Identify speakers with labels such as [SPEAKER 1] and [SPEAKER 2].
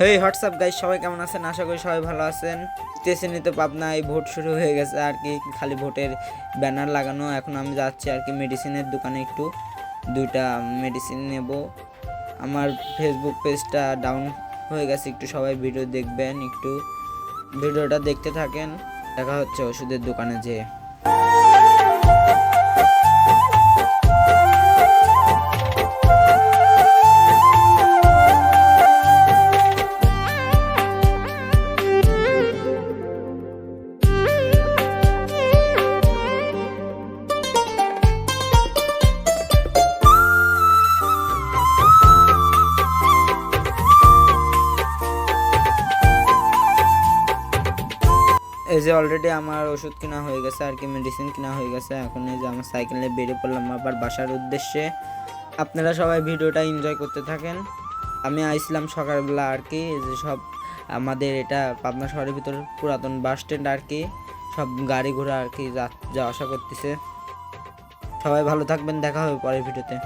[SPEAKER 1] হেই WhatsApp guys সবাই কেমন আছেন? আশা করি সবাই ভালো আছেন। স্টেশনে তো পাবনায় ভোট শুরু হয়ে গেছে আর কি, খালি ভোটের ব্যানার লাগানো। এখন আমি যাচ্ছি আর কি মেডিসিনের দোকানে একটু, দুইটা মেডিসিন নেব। আমার ফেসবুক পেজটা ডাউন হয়ে গেছে, একটু সবাই ভিডিও দেখবেন, একটু। ভিডিওটা দেখতে থাকেন, দেখা হচ্ছে ওষুধের দোকানে যেয়ে। এই যে অলরেডি আমার ওষুধ কেনা হয়ে গেছে, আর কি মেডিসিন কেনা হয়ে গেছে। এখন এই যে আমার সাইকেলে বেরিয়ে পড়লাম আবার বাসার উদ্দেশ্যে। আপনারা সবাই ভিডিওটা এনজয় করতে থাকেন। আমি আইছিলাম সকালবেলা আর কি, এই যে সব আমাদের এটা পাবনা শহরের ভিতর পুরাতন বাস স্ট্যান্ড আর কি, সব গাড়ি ঘোড়া আর কি যা আসা করতেছে। সবাই ভালো থাকবেন, দেখা হবে পরের ভিডিওতে।